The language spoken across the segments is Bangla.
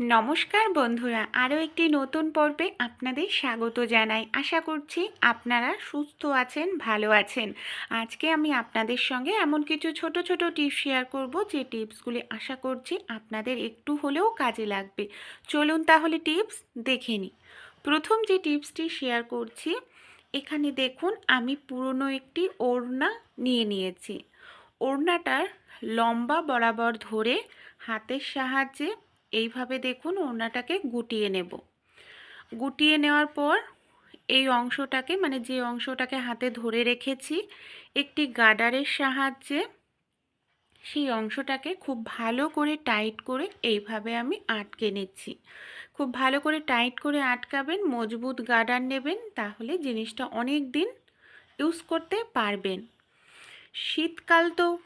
নমস্কার বন্ধুরা, আরও একটি নতুন পর্বে আপনাদের স্বাগত জানাই। আশা করছি আপনারা সুস্থ আছেন, ভালো আছেন। আজকে আমি আপনাদের সঙ্গে এমন কিছু ছোট ছোট টিপস শেয়ার করব, যে টিপসগুলি আশা করছি আপনাদের একটু হলেও কাজে লাগবে। চলুন তাহলে টিপস দেখে নিই। প্রথম যে টিপসটি শেয়ার করছি, এখানে দেখুন আমি পুরনো একটি ওড়না নিয়ে নিয়েছি। ওড়নাটার লম্বা বরাবর ধরে হাতের সাহায্যে এইভাবে দেখুন ওড়নাটাকে গুটিয়ে নেব। গুটিয়ে নেওয়ার পর এই অংশটাকে মানে যে অংশটাকে হাতে ধরে রেখেছি, একটি গার্ডারের সাহায্যে সেই অংশটাকে খুব ভালো করে টাইট করে এইভাবে আমি আটকে নিচ্ছি। খুব ভালো করে টাইট করে আটকাবেন, মজবুত গার্ডার নেবেন, তাহলে জিনিসটা অনেক দিন ইউজ করতে পারবেন। শীতকাল তো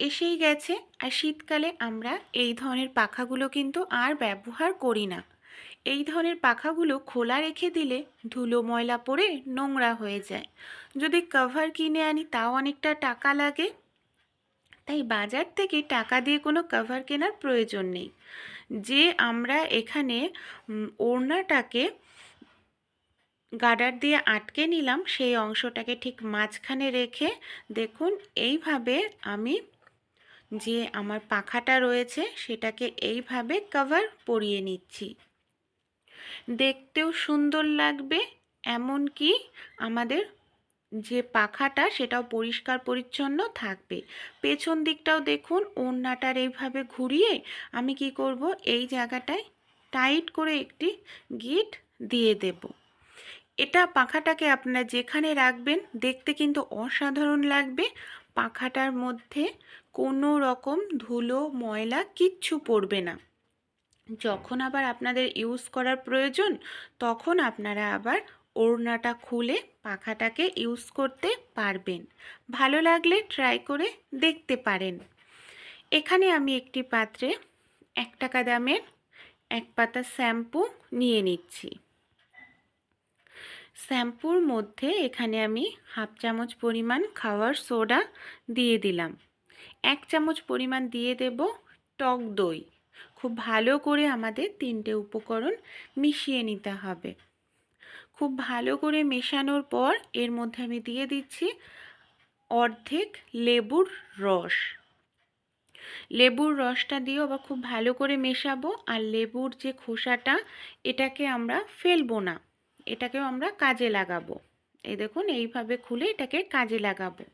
এসেই গেছে আর শীতকালে আমরা এই ধরনের পাখাগুলো কিন্তু আর ব্যবহার করি না। এই ধরনের পাখাগুলো খোলা রেখে দিলে ধুলো ময়লা পড়ে নোংরা হয়ে যায়। যদি কভার কিনে আনি তাও অনেকটা টাকা লাগে। তাই বাজার থেকে টাকা দিয়ে কোনো কভার কেনার প্রয়োজন নেই। যে আমরা এখানে ওড়নাটাকে গার্ডার দিয়ে আটকে নিলাম সেই অংশটাকে ঠিক মাঝখানে রেখে দেখুন এইভাবে আমি যে আমার পাখাটা রয়েছে সেটাকে এইভাবে কভার পরিয়ে নিচ্ছি। দেখতেও সুন্দর লাগবে এমন কি আমাদের যে পাখাটা সেটাও পরিষ্কার পরিচ্ছন্ন থাকবে। পেছন দিকটাও দেখুন, ওড়নাটার এইভাবে ঘুরিয়ে আমি কি করব, এই জায়গাটায় টাইট করে একটি গিট দিয়ে দেব। এটা পাখাটাকে আপনারা যেখানে রাখবেন, দেখতে কিন্তু অসাধারণ লাগবে। পাখাটার মধ্যে কোনো রকম ধুলো, ময়লা কিচ্ছু পড়বে না। যখন আবার আপনাদের ইউজ করার প্রয়োজন, তখন আপনারা আবার ওড়নাটা খুলে পাখাটাকে ইউজ করতে পারবেন। ভালো লাগলে ট্রাই করে দেখতে পারেন। এখানে আমি একটি পাত্রে এক টাকা দামের এক পাতা শ্যাম্পু নিয়ে নিচ্ছি। শ্যাম্পুর মধ্যে এখানে আমি হাফ চামচ পরিমাণ খাওয়ার সোডা দিয়ে দিলাম। এক চামচ পরিমাণ দিয়ে দেব টক দই। খুব ভালো করে আমাদের তিনটে উপকরণ মিশিয়ে নিতে হবে। খুব ভালো করে মেশানোর পর এর মধ্যে আমি দিয়ে দিচ্ছি অর্ধেক লেবুর রস। লেবুর রসটা দিয়েও আবার খুব ভালো করে মেশাবো আর লেবুর যে খোসাটা, এটাকে আমরা ফেলব না। এটাকেও আমরা কাজে লাগাবো। এই দেখুন, এইভাবে খুলে এটাকে কাজে লাগাবো।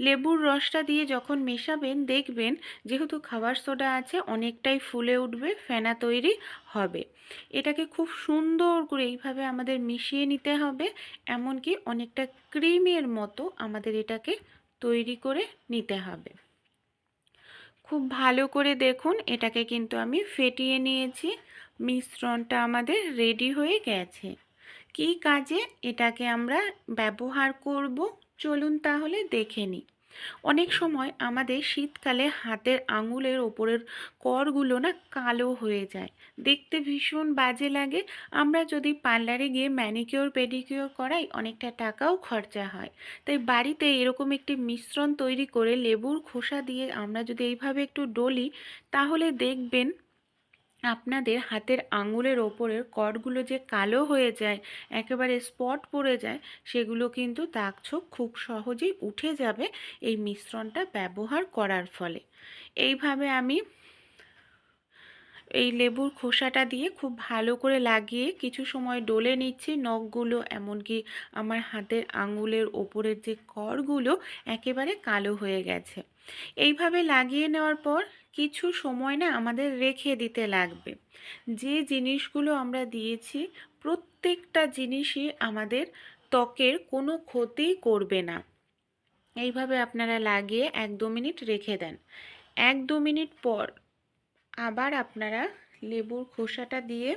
লেবুর রসটা দিয়ে যখন মেশাবেন, দেখবেন যেহেতু খাবার সোডা আছে, অনেকটাই ফুলে উঠবে, ফেনা তৈরি হবে। এটাকে খুব সুন্দর করে এইভাবে আমাদের মিশিয়ে নিতে হবে, এমনকি অনেকটা ক্রিমের মতো আমাদের এটাকে তৈরি করে নিতে হবে। খুব ভালো করে দেখুন, এটাকে কিন্তু আমি ফেটিয়ে নিয়েছি, মিশ্রণটা আমাদের রেডি হয়ে গেছে। কী কাজে এটাকে আমরা ব্যবহার করব? চলুন তাহলে দেখে নিই। অনেক সময় আমাদের শীতকালে হাতের আঙুলের ওপরের করগুলো না কালো হয়ে যায়। দেখতে ভীষণ বাজে লাগে। আমরা যদি পার্লারে গিয়ে ম্যানিকিওর, পেডিকিওর করাই, অনেকটা টাকাও খরচা হয়। তাই বাড়িতে এরকম একটি মিশ্রণ তৈরি করে লেবুর খোসা দিয়ে আমরা যদি এইভাবে একটু ডলি, তাহলে দেখবেন আপনাদের হাতের আঙুলের ওপরের কটগুলো যে কালো হয়ে যায়, একেবারে স্পট পড়ে যায়, সেগুলো কিন্তু দাগ ছোপ খুব সহজেই উঠে যাবে এই মিশ্রণটা ব্যবহার করার ফলে। এইভাবে আমি এই লেবুর খোসাটা দিয়ে খুব ভালো করে লাগিয়ে কিছু সময় ডলে নিচ্ছি নখগুলো, এমনকি আমার হাতের আঙুলের ওপরের যে করগুলো একেবারে কালো হয়ে গেছে। এইভাবে লাগিয়ে নেওয়ার পর কিছু সময় না আমাদের রেখে দিতে লাগবে। যে জিনিসগুলো আমরা দিয়েছি, প্রত্যেকটা জিনিসই আমাদের ত্বকের কোনো ক্ষতি করবে না। এইভাবে আপনারা লাগিয়ে এক দু মিনিট রেখে দেন। এক দু মিনিট পর আবার আপনারা লেবুর খোসাটা দিয়ে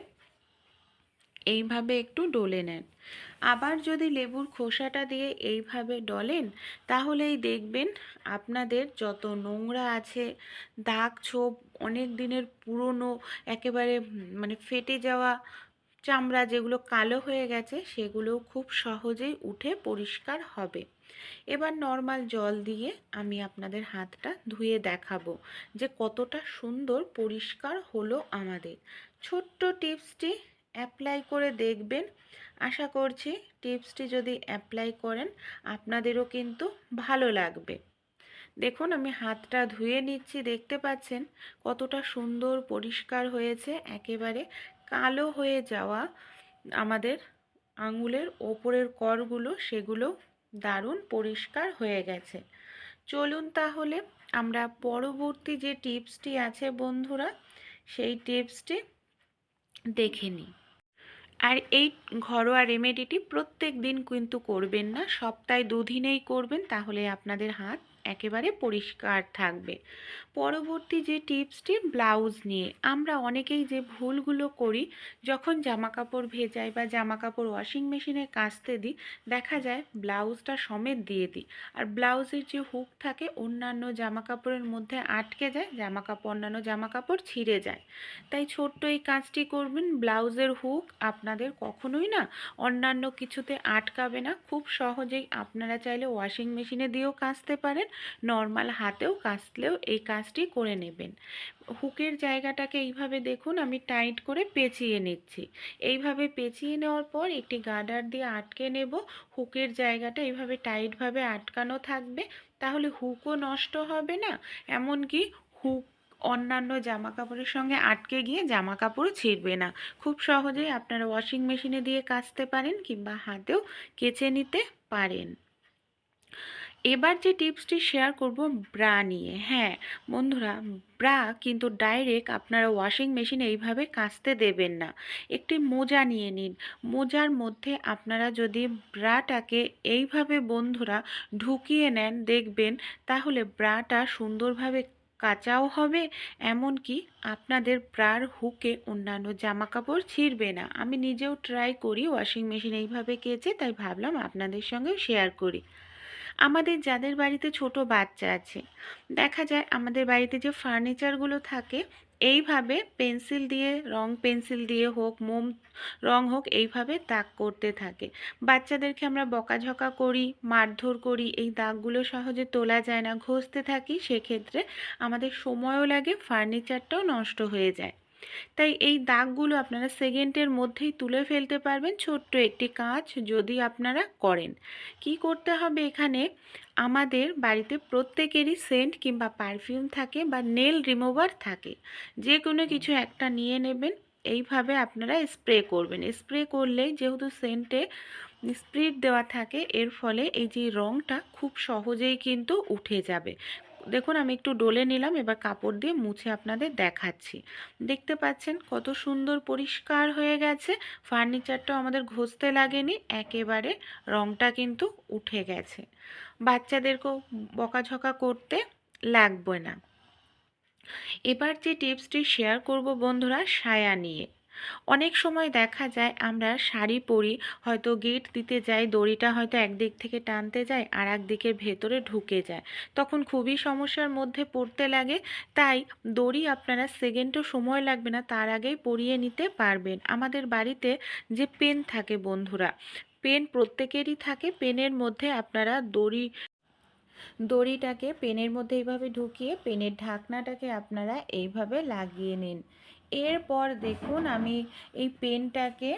এইভাবে একটু ডলে নেন। আবার যদি লেবুর খোসাটা দিয়ে এইভাবে ডলেন, তাহলেই দেখবেন আপনাদের যত নোংরা আছে, দাগ ছোপ অনেক দিনের পুরনো, একেবারে মানে ফেটে যাওয়া চামড়া যেগুলো কালো হয়ে গেছে সেগুলো খুব সহজেই উঠে পরিষ্কার হবে। এবার নর্মাল জল দিয়ে আমি আপনাদের হাতটা ধুয়ে দেখাবো যে কতটা সুন্দর পরিষ্কার হলো আমাদের। ছোট্ট টিপসটি অ্যাপ্লাই করে দেখবেন আশা করছি টিপসটি যদি অ্যাপ্লাই করেন, আপনাদেরও কিন্তু ভালো লাগবে। দেখুন, আমি হাতটা ধুয়ে নিচ্ছি, দেখতে পাচ্ছেন কতটা সুন্দর পরিষ্কার হয়েছে, একেবারে কালো হয়ে যাওয়া আমাদের আঙুলের ওপরের করগুলো, সেগুলো দারুণ পরিষ্কার হয়ে গেছে। চলুন তাহলে আমরা পরবর্তী যে টিপসটি আছে বন্ধুরা, সেই টিপসটি দেখে নিই। আর এই ঘরোয়া রেমেডিটি প্রত্যেক দিন কিন্তু করবেন না, সপ্তাহে দুদিনেই করবেন, তাহলে আপনাদের হাত একেবারে পরিষ্কার থাকবে। পরবর্তী যে টিপসটি, ব্লাউজ নিয়ে, আমরা অনেকেই যে ভুলগুলো করি, যখন জামা কাপড় ভেজাই বা জামা কাপড় ওয়াশিং মেশিনে কাচতে দিই, দেখা যায় ব্লাউজটা সমেত দিয়ে দিই। আর ব্লাউজের যে হুক থাকে, অন্যান্য জামা কাপড়ের মধ্যে আটকে যায় জামা কাপড় অন্যান্য জামা কাপড় ছিঁড়ে যায়। তাই ছোট্ট এই কাজটি করবেন, ব্লাউজের হুক আপনাদের কখনোই না অন্যান্য কিছুতে আটকাবে না। খুব সহজেই আপনারা চাইলে ওয়াশিং মেশিনে দিয়েও কাচতে পারেন। নর্মাল হাতেও কাচলেও এই কাজটি করে নেবেন। হুকের জায়গাটাকে এইভাবে দেখুন, আমি টাইট করে পেঁচিয়ে নিচ্ছি। এইভাবে পেঁচিয়ে নেওয়ার পর একটি গার্ডার দিয়ে আটকে নেব। হুকের জায়গাটা এইভাবে টাইটভাবে আটকানো থাকবে, তাহলে হুকও নষ্ট হবে না। এমনকি হুক অন্যান্য জামা কাপড়ের সঙ্গে আটকে গিয়ে জামা কাপড়ও ছিঁড়বে না। খুব সহজেই আপনারা ওয়াশিং মেশিনে দিয়ে কাচতে পারেন কিংবা হাতেও কেচে নিতে পারেন। এবার যে টিপসটি শেয়ার করব ব্রা নিয়ে। হ্যাঁ বন্ধুরা, ব্রা কিন্তু ডাইরেক্ট আপনারা ওয়াশিং মেশিনে এইভাবে কাচতে দেবেন না। একটি মোজা নিয়ে নিন। মোজার মধ্যে আপনারা যদি ব্রাটাকে এইভাবে, বন্ধুরা, ঢুকিয়ে নেন, দেখবেন, তাহলে ব্রাটা সুন্দরভাবে কাঁচাও হবে, এমনকি আপনাদের ব্রার হুকে অন্যান্য জামা কাপড় ছিঁড়বে না। আমি নিজেও ট্রাই করি ওয়াশিং মেশিন এইভাবে কেচে, তাই ভাবলাম আপনাদের সঙ্গেও শেয়ার করি। আমাদের যাদের বাড়িতে ছোট বাচ্চা আছে, দেখা যায় আমাদের বাড়িতে যে ফার্নিচারগুলো থাকে, এইভাবে পেন্সিল দিয়ে, রং পেন্সিল দিয়ে হোক, মোম রং হোক, এইভাবে দাগ করতে থাকে। বাচ্চাদেরকে আমরা বকাঝকা করি, মারধর করি, এই দাগগুলো সহজে তোলা যায় না, ঘষতে থাকি, সেক্ষেত্রে আমাদের সময়ও লাগে ফার্নিচারটাও নষ্ট হয়ে যায়। তাই এই দাগগুলো আপনারা সেকেন্ডের মধ্যেই তুলে ফেলতে পারবেন ছোট্ট একটি কাজ যদি আপনারা করেন। কি করতে হবে এখানে? আমাদের বাড়িতে প্রত্যেকেরই সেন্ট কিংবা পারফিউম থাকে বা নেল রিমুভার থাকে। যে কোনো কিছু একটা নিয়ে নেবেন, এইভাবে আপনারা স্প্রে করবেন। স্প্রে করলে যেহেতু সেন্টে স্প্রিট দেওয়া থাকে, এর ফলে এই যে রঙটা খুব সহজেই কিন্তু উঠে যাবে। দেখুন, আমি একটু ডলে নিলাম, এবার কাপড় দিয়ে মুছে আপনাদের দেখাচ্ছি। দেখতে পাচ্ছেন কত সুন্দর পরিষ্কার হয়ে গেছে। ফার্নিচারটাও আমাদের ঘষতে লাগেনি, একেবারে রংটা কিন্তু উঠে গেছে। বাচ্চাদেরকেও বকাঝকা করতে লাগবে না। এবার যে টিপসটি শেয়ার করব বন্ধুরা, সায়া নিয়ে। অনেক সময় দেখা যায় আমরা শাড়ি পরি, হয়তো গেট দিতে যাই, দড়িটা হয়তো একদিক থেকে টানতে যায় আর এক দিকের ভেতরে ঢুকে যায়। তখন খুবই সমস্যার মধ্যে পড়তে লাগে, তাই দড়ি আপনারা সেকেন্ডও সময় লাগবে না, তার আগেই পরিয়ে নিতে পারবেন। আমাদের বাড়িতে যে পেন থাকে বন্ধুরা পেন প্রত্যেকেরই থাকে পেনের মধ্যে আপনারা দড়ি, দড়িটাকে পেনের মধ্যে এইভাবে ঢুকিয়ে পেনের ঢাকনাটাকে আপনারা এইভাবে লাগিয়ে নিন। এরপর দেখুন আমি এই পেনটাকে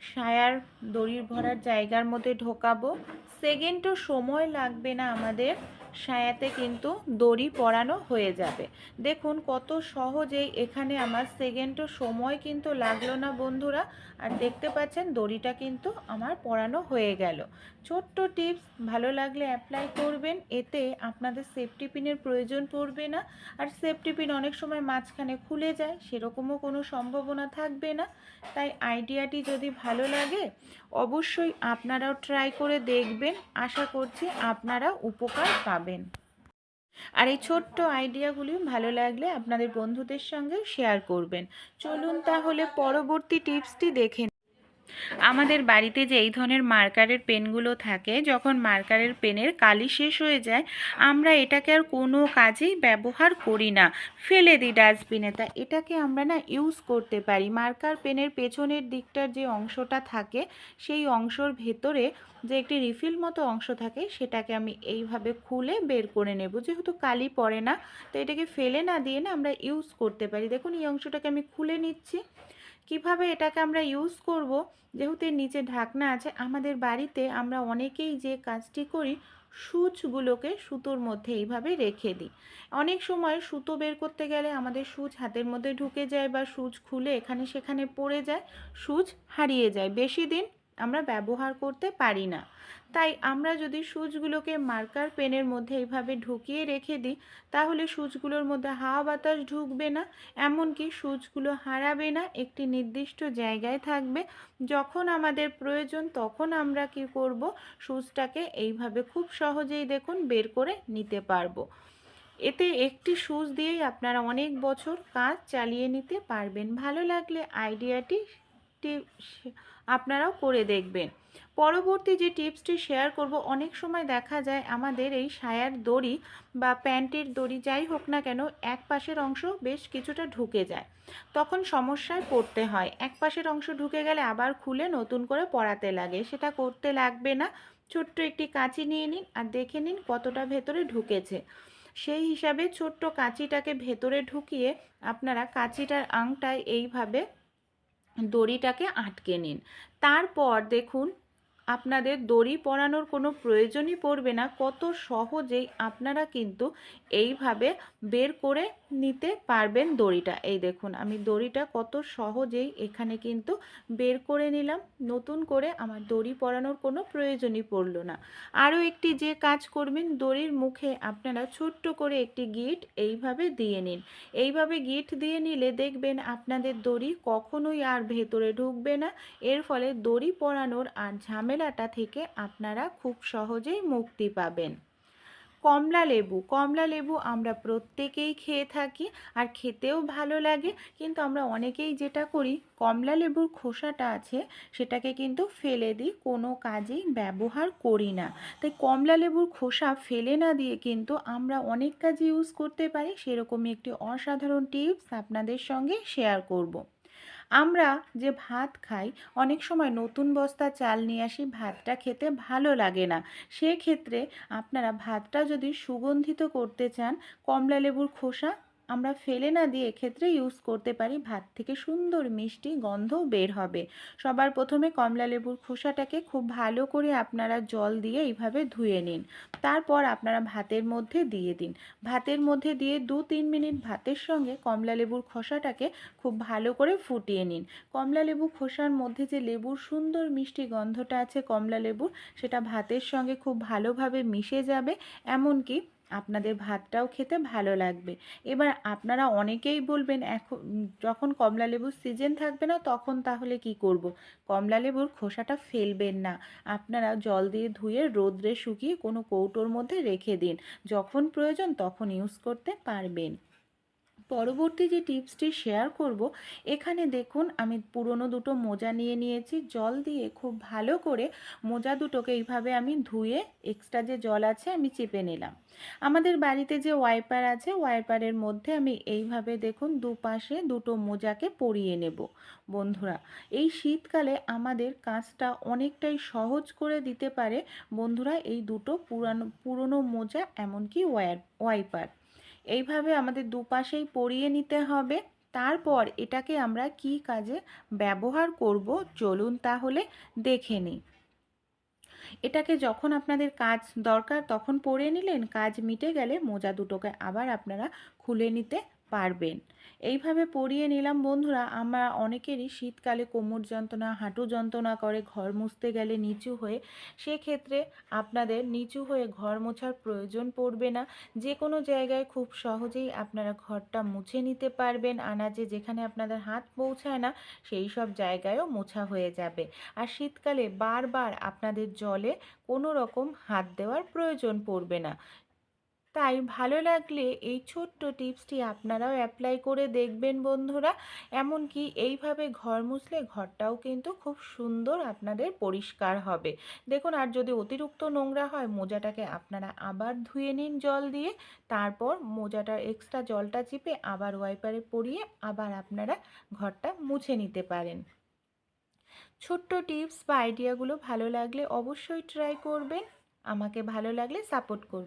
সায়ার দড়ির ভরার জায়গার মধ্যে ঢোকাবো। সেকেন্ডও সময় লাগবে না আমাদের। সায়াতে কিন্তু দড়ি পরানো হয়ে যাবে। দেখুন কত সহজেই এখানে আমার সেকেন্ডও সময় কিন্তু লাগল না বন্ধুরা। আর দেখতে পাচ্ছেন দড়িটা কিন্তু আমার পরানো হয়ে গেল। ছোট্ট টিপস, ভালো লাগলে অ্যাপ্লাই করবেন। এতে আপনাদের সেফটি পিনের প্রয়োজন পড়বে না। আর সেফটি পিন অনেক সময় মাঝখানে খুলে যায়, সেরকমও কোনো সম্ভাবনা থাকবে না। তাই আইডিয়াটি যদি ভালো লাগে, অবশ্যই আপনারাও ট্রাই করে দেখবেন। আশা করছি আপনারা উপকার পাবেন। আর এই ছোট্ট আইডিয়াগুলি ভালো লাগলে আপনাদের বন্ধুদের সঙ্গে শেয়ার করবেন। চলুন তাহলে পরবর্তী টিপসটি দেখে আমাদের বাড়িতে যে এই ধরনের মার্কারের পেনগুলো থাকে, যখন মার্কারের পেনের কালি শেষ হয়ে যায়, আমরা এটাকে আর কোনো কাজেই ব্যবহার করি না। ফেলে দিই ডাস্টবিনে। তা এটাকে আমরা না ইউজ করতে পারি। মার্কার পেনের পেছনের দিকটার যে অংশটা থাকে, সেই অংশর ভেতরে যে একটি রিফিল মতো অংশ থাকে, সেটাকে আমি এইভাবে খুলে বের করে নেব। যেহেতু কালি পড়ে না, তো এটাকে ফেলে না দিয়ে না আমরা ইউজ করতে পারি। দেখুন, এই অংশটাকে আমি খুলে নিচ্ছি। কীভাবে এটাকে আমরা ইউজ করব? যেহেতু এর নিচে ঢাকনা আছে, আমাদের বাড়িতে আমরা অনেকেই যে কাজটি করি, সুচগুলোকে সুতোর মধ্যে এইভাবে রেখে দিই। অনেক সময় সুতো বের করতে গেলে আমাদের সুচ হাতের মধ্যে ঢুকে যায় বা সুচ খুলে এখানে সেখানে পড়ে যায়, সুচ হারিয়ে যায়। বেশি দিন আমরা ব্যবহার করতে পারি না। তাই আমরা যদি সুচগুলোকে মার্কার পেনের মধ্যে এইভাবে ঢুকিয়ে রেখে দিই, তাহলে সুচগুলোর মধ্যে হাওয়া বাতাস ঢুকবে না, এমনকি সুচগুলো হারাবে না, একটি নির্দিষ্ট জায়গায় থাকবে। যখন আমাদের প্রয়োজন তখন আমরা কি করব? সুচটাকে এইভাবে খুব সহজেই দেখুন বের করে নিতে পারব। এতে একটি সুচ দিয়েই আপনারা অনেক বছর কাজ চালিয়ে নিতে পারবেন। ভালো লাগলে আইডিয়াটি আপনারাও করে দেখবেন। পরবর্তী যে টিপসটি শেয়ার করব, অনেক সময় দেখা যায় আমাদের এই সায়ার দড়ি বা প্যান্টের দড়ি যাই হোক না কেন, এক পাশের অংশ বেশ কিছুটা ঢুকে যায়। তখন সমস্যায় পড়তে হয়। এক পাশের অংশ ঢুকে গেলে আবার খুলে নতুন করে পড়াতে লাগে। সেটা করতে লাগবে না। ছোট্ট একটি কাঁচি নিয়ে নিন আর দেখে নিন কতটা ভেতরে ঢুকেছে। সেই হিসাবে ছোট্ট কাঁচিটাকে ভেতরে ঢুকিয়ে আপনারা কাঁচিটার আংটায় এইভাবে দড়িটাকে আটকে নিন। তারপর দেখুন আপনাদের দড়ি পরানোর কোনো প্রয়োজনই পড়বে না। কত সহজেই আপনারা কিন্তু এইভাবে বের করে নিতে পারবেন দড়িটা। এই দেখুন, আমি দড়িটা কত সহজেই এখানে কিন্তু বের করে নিলাম। নতুন করে আমার দড়ি পরানোর কোনো প্রয়োজনই পড়ল না। আরও একটি যে কাজ করবেন, দড়ির মুখে আপনারা ছোট্ট করে একটি গিট এইভাবে দিয়ে নিন। এইভাবে গিট দিয়ে নিলে দেখবেন আপনাদের দড়ি কখনোই আর ভেতরে ঢুকবে না। এর ফলে দড়ি পরানোর আর ঝামেলাটা থেকে আপনারা খুব সহজেই মুক্তি পাবেন কমলা লেবু কমলা লেবু আমরা প্রত্যেকেই খেয়ে থাকি আর খেতেও ভালো লাগে, কিন্তু আমরা অনেকেই যেটা করি, কমলা লেবুর খোসাটা আছে, সেটাকে কিন্তু ফেলে দিই, কোনো কাজেই ব্যবহার করি না তাই কমলা লেবুর খোসা ফেলে না দিয়ে কিন্তু আমরা অনেক কাজে ইউজ করতে পারি, সেরকমই একটি অসাধারণ টিপস আপনাদের সঙ্গে শেয়ার করব। আমরা যে ভাত খাই, অনেক সময় নতুন বস্তা চাল নিয়ে আসি, ভাতটা খেতে ভালো লাগে না। সেক্ষেত্রে আপনারা ভাতটা যদি সুগন্ধিত করতে চান কমলা লেবুর খোসা আমরা ফেলে না দিয়ে এক্ষেত্রে ইউজ করতে পারি ভাত থেকে সুন্দর মিষ্টি গন্ধ বের হবে। সবার প্রথমে কমলা লেবুর খোসাটাকে খুব ভালো করে আপনারা জল দিয়ে এইভাবে ধুয়ে নিন। তারপর আপনারা ভাতের মধ্যে দিয়ে দিন। ভাতের মধ্যে দিয়ে দু তিন মিনিট ভাতের সঙ্গে কমলা লেবুর খোসাটাকে খুব ভালো করে ফুটিয়ে নিন। কমলা লেবু খোসার মধ্যে যে লেবুর সুন্দর মিষ্টি গন্ধটা আছে কমলা লেবুর, সেটা ভাতের সঙ্গে খুব ভালোভাবে মিশে যাবে। এমনকি আপনাদের ভাতটাও খেতে ভালো লাগবে। এবার আপনারা অনেকেই বলবেন, এখন, যখন কমলা লেবুর সিজন থাকবে না, তখন তাহলে কি করব। কমলা লেবুর খোসাটা ফেলবেন না। আপনারা জল দিয়ে ধুয়ে রোদ্রে শুকিয়ে কোনো কৌটোর মধ্যে রেখে দিন। যখন প্রয়োজন তখন ইউজ করতে পারবেন। পরবর্তী যে টিপসটি শেয়ার করব, এখানে দেখুন আমি পুরনো দুটো মোজা নিয়ে নিয়েছি, জল দিয়ে খুব ভালো করে মোজা দুটোকে এইভাবে আমি ধুয়ে এক্সট্রা যে জল আছে আমি চেপে নিলাম। আমাদের বাড়িতে যে ওয়াইপার আছে, ওয়াইপারের মধ্যে আমি এইভাবে দেখুন দুপাশে দুটো মোজাকে পরিয়ে নেব। বন্ধুরা, এই শীতকালে আমাদের কাজটা অনেকটাই সহজ করে দিতে পারে বন্ধুরা এই দুটো পুরানো, পুরনো মোজা এমনকি ওয়ার, ওয়াইপার। এইভাবে আমাদের দুপাশেই পরিয়ে নিতে হবে। তারপর এটাকে আমরা কি কাজে ব্যবহার করব চলুন তাহলে দেখে নিই। এটাকে যখন আপনাদের কাজ দরকার তখন পরে নিলেন, কাজ মিটে গেলে মোজা দুটোকে আবার আপনারা খুলে নিতে পারবেন। এইভাবে পরিয়ে নিলাম বন্ধুরা, আমরা অনেকেরই শীতকালে কোমর যন্ত্রণা, হাঁটু যন্ত্রণা করে, ঘর মুছতে গেলে নিচু হয়ে, সেক্ষেত্রে আপনাদের নিচু হয়ে ঘর মোছার প্রয়োজন পড়বে না। যে কোনো জায়গায় খুব সহজেই আপনারা ঘরটা মুছে নিতে পারবেন। আনাজে যেখানে আপনাদের হাত পৌঁছায় না, সেই সব জায়গায়ও মোছা হয়ে যাবে। আর শীতকালে বারবার আপনাদের জলে কোনো রকম হাত দেওয়ার প্রয়োজন পড়বে না। তাই ভালো লাগলে এই ছোট্ট টিপসটি আপনারাও অ্যাপ্লাই করে দেখবেন বন্ধুরা। এমনকি এইভাবে ঘর মুছলে ঘরটাও কিন্তু খুব সুন্দর আপনাদের পরিষ্কার হবে। দেখুন, আর যদি অতিরিক্ত নোংরা হয়, মোজাটাকে আপনারা আবার ধুয়ে নিন জল দিয়ে। তারপর মোজাটার এক্সট্রা জলটা চিপে আবার ওয়াইপারে পরিয়ে আবার আপনারা ঘরটা মুছে নিতে পারেন। ছোট্ট টিপস বা আইডিয়াগুলো ভালো লাগলে অবশ্যই ট্রাই করবেন। আমাকে ভালো লাগলে সাপোর্ট করবেন।